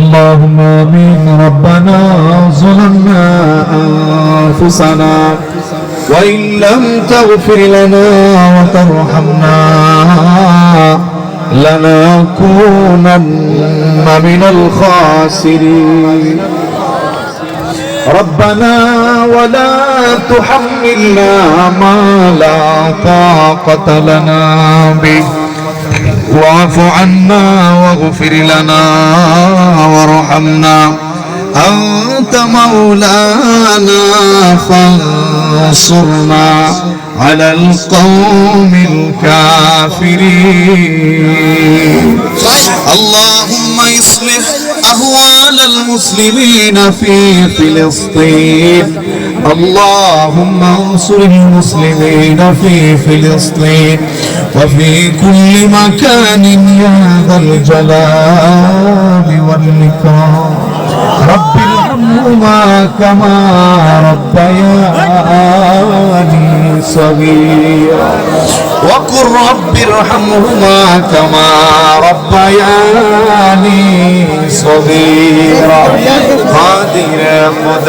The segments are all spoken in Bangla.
اللهم آمين. ربنا ظلمنا أنفسنا وإن لم تغفر لنا وترحمنا لنكونن من الخاسرين. ربنا ولا تحملنا ما لا طاقة لنا به. واعف عنا واغفر لنا وارحمنا. أنت مولانا فانصرنا على القوم الكافرين. اللهم اصلح أهوال المسلمين في فلسطين. اللهم انصر المسلمين في فلسطين. وفي كل مكان يا ذا الجلال والإكرام. رب ارحمهما كما ربياني صغيرا. وقل رب ارحمهما كما ربياني صغيرا. قادر خود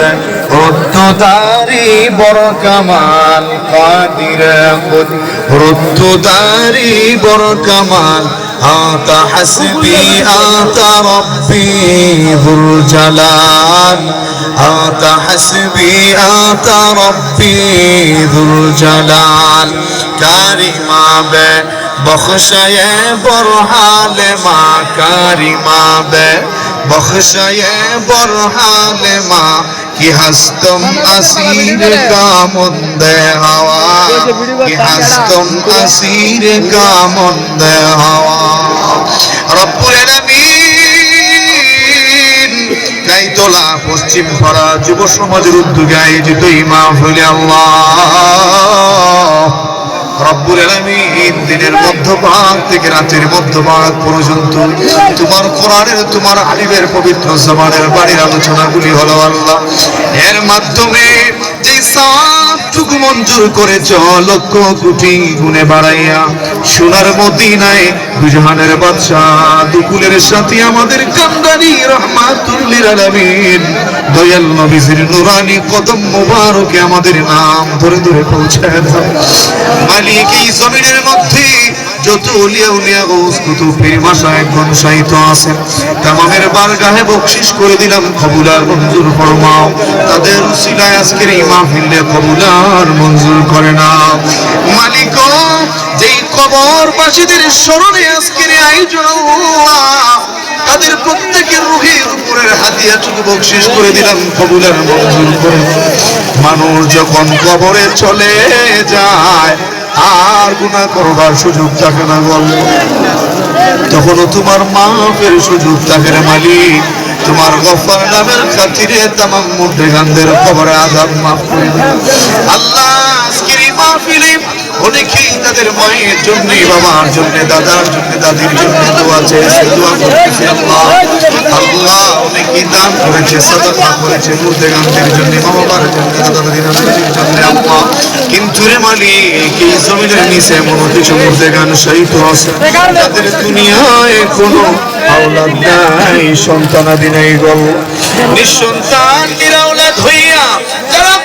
رد داري بركمال قادر خود رد داري بركمال أنت حسبي أنت ربي ذو الجلال أنت حسبي أنت ربي ذو الجلال كريما به بخشي برحال ما كريما به بخشي برحال ما কি হাস্তম আসির কামন্দ হাওয়া? কি হাস্তম আসির কামন্দ হাওয়া? রব্বুল আলামিন গাইতলা পশ্চিম পাড়া যুব সমাজের উদ্যোগে আয়োজিত ইমাম হইলে আল্লাহ রব্বুল আলামিন দিনের মধ্যভাগ থেকে রাতের মধ্যভাগ পর্যন্ত তোমার কোরআনের, তোমার আলিমের পবিত্র জবানের বাড়ির আলোচনাগুলি হলো আল্লাহ। এর মাধ্যমে যে মঞ্জুর করেছ লক্ষ কোটি বাড়াইয়া, সোনার মদিনায় দুজাহানের দুকুলের সাথে আমাদের কান্দারি রহমাতুল্লিল আলামিন, দয়াল নবীজির নুরানি কদম মোবারকে আমাদের নাম ধরে ধরে পৌঁছায় জমিনের মধ্যে যত উলিয়া উলিয়া গৌস কুতুব পীর মাশায়েখ গণ সাহিত্য আছেন তামামের বারগাহে বকশিস করে দিলাম কবুলার মঞ্জুর ফরমাও। তাদের উসিলায় আজকের এই মাহফিলে কবুলার মঞ্জুর করে না মালিক, যেই কবর বাসীদের স্মরণে আজকের আয়োজন তাদের প্রত্যেকের রুহের উপরের হাতিয়া হাতিয়াটুকু বকশিস করে দিলাম কবুলার মঞ্জুর করে। মানুষ যখন কবরে চলে যায় আর গুণা করবার সুযোগ থাকে না গল্প তখনও তোমার মাফের সুযোগ থাকে রে মালিক। তোমার গফার নামের খাতিরে তামাম মুর্দে গান্ধের খবরে আজাদ মাফ করে আল্লাহ আজকের মাহফিলে অনেকেই তাদের মায়ের জন্য, বাবার জন্য, দাদার জন্য, দাদির জন্য করতেছে আল্লাহ। আল্লাহ দান করেছে, সাদাকা করেছে জন্য বাবার জন্য দাদা দাদির জন্য আল্লাহ। কিন্তু রে মালিক, এই জমিনের নিচে এমন কিছু মুর্দে গান শহীদ আছে তাদের দুনিয়ায় কোনো আওলাদ নাই, সন্তানাদি নাই গল নিঃসন্তান নিরাওলাদ হইয়া যারা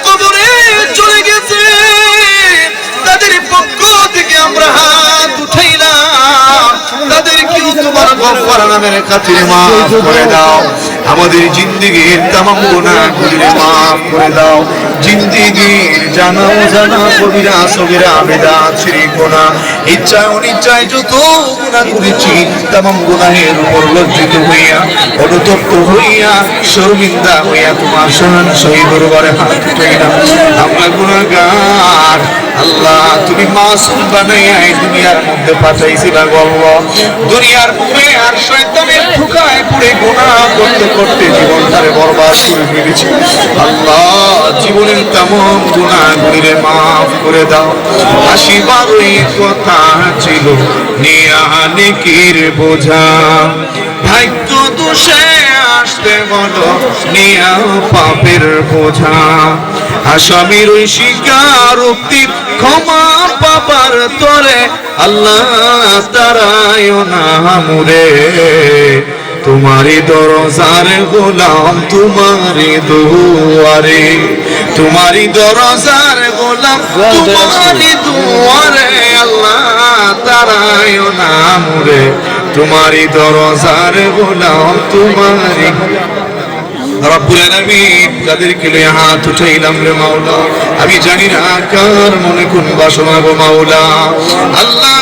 নামের খাতিরে মাফ করে দাও। আমাদের জিন্দিগির তামাম গুনাহগুলি মাফ করে দাও। জিন্দিগির জানা অজানা কবিরা, সবিরা, বেদা, ছিরি গোনা ইচ্ছা অনিচ্ছায় যত গুনাহ করেছি তামাম গুনাহের উপর লজ্জিত হইয়া, অনুতপ্ত হইয়া, শর্মিন্দা হইয়া তোমার সহান সহি দরবারে হাত উঠাইলাম। আমরা গুনাহগার আল্লাহ, তুমি মাসুম বানাইয়া এই দুনিয়ার মধ্যে পাঠাইছিলা গল্প দুনিয়ার বুকে আর শয়তানের ঠুকায় পড়ে গুনাহ করতে করতে জীবনটারে বরবাদ করে ফেলেছি। আল্লাহ, জীবনের তেমন গুণাগুলিরে মাফ করে দাও। হাসিবারই কথা ছিল নিয়ানিকির বোঝা। ভাগ্য দোষে আসতে বলো নিয়া পাপের বোঝা। আসামির ওই শিকার উক্তি ক্ষমা পাবার তরে আল্লাহ তারায় না মুরে তোমারি দরজার গোলাম, তোমারি দুয়ারে। তোমারি দরজার গোলাম তোমারি দুয়ারে। আল্লাহ তারায় নামরে তোমারি দরজার গোলাম তোমারি রব্বুল আলামিন যাদেরকে লইয়া হাত উঠাইলাম রে মাওলা। আমি জানি না কার মনে কোন বাসনা গো মাওলা। আল্লাহ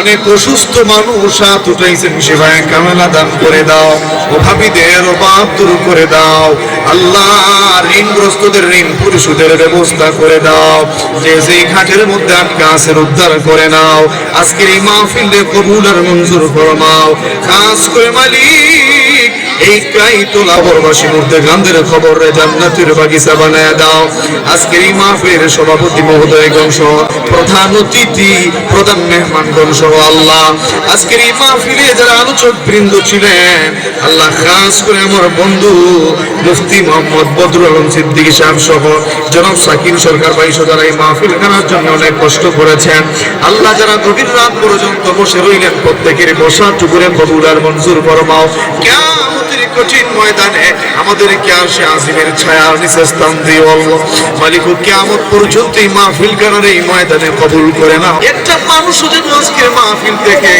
অনেক অসুস্থ মানুষ, হাত উঠাইছেন সেবায়, কামেলা দান করে দাও, অভাবীদের অভাব দূর করে দাও আল্লাহ ঋণগ্রস্তদের ঋণ পরিশোধের ব্যবস্থা করে দাও, যে যেই খাটের মধ্যে আটকা আছেন উদ্ধার করে নাও, আজকের এই মাহফিলে কবুল আর মঞ্জুর ফরমাও খাস করে মালিক এই কাই তোলা বরবাসী মধ্যে গান্ধের খবর রে জান্নাতের বাগিচা বানায় দাও। আজকের এই মাহফিলের সভাপতি মহোদয়গণ সহ প্রধান অতিথি, প্রধান মেহমানগণ সহ আল্লাহ। আজকের এই মাহফিলে যারা আলোচক বৃন্দ ছিলেন, আল্লাহ খাস করে আমার বন্ধু মুফতি মোহাম্মদ বদরুল আলম সিদ্দিক সাহেব সহ জনাব সাকিন সরকার ভাই সহ যারা এই মাহফিল খানার জন্য অনেক কষ্ট করেছেন। আল্লাহ যারা গভীর রাত পর্যন্ত বসে রইলেন প্রত্যেকের বসা টুকুরে কবুল আর মঞ্জুর ফরমাও। কেমতের কঠিন ময়দানে আসে আজিমের ছায়ার নিচে স্থান মালিক পর্যন্ত এই মাহফিল এই ময়দানে কবুল করে না একটা মানুষও যেন আজকের মাহফিল থেকে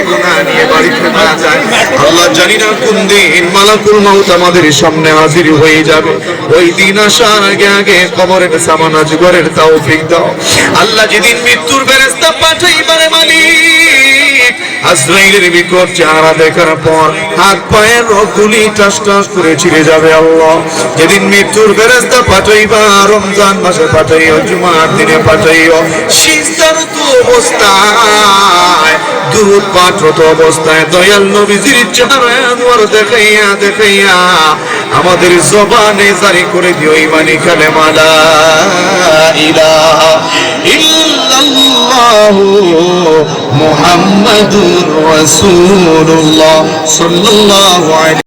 নিয়ে বাড়িতে না যায়। আল্লাহ জানি না কোন দিন মালাকুল মাউত আমাদের সামনে হাজির হয়ে যাবে। ওই দিন আসার আগে আগে কবরের সামানা জুগরের তৌফিক দাও। আল্লাহ যেদিন মৃত্যুর ফেরেশতা পাঠাইবারে মালিক, আজরাইলের বিকট চেহারা দেখার পর হাত পায়ের রগুলি টাস টাস করে ছিঁড়ে যাবে আল্লাহ। যেদিন মৃত্যুর ফেরেস্তা পাঠাইবা, রমজান মাসে পাঠাইও, জুমার দিনে পাঠাইও। সিজদারত অবস্থায় পাঠরত অবস্থায়, দয়াল নবীজির চেহারা দেখাইয়া দেখাইয়া আমাদের জবানে জারি করে দিও, ইমানি কালেমা লা ইলাহা ইল্লাল্লাহু মুহাম্মাদুর রাসূলুল্লাহ সাল্লাল্লাহু আলাইহি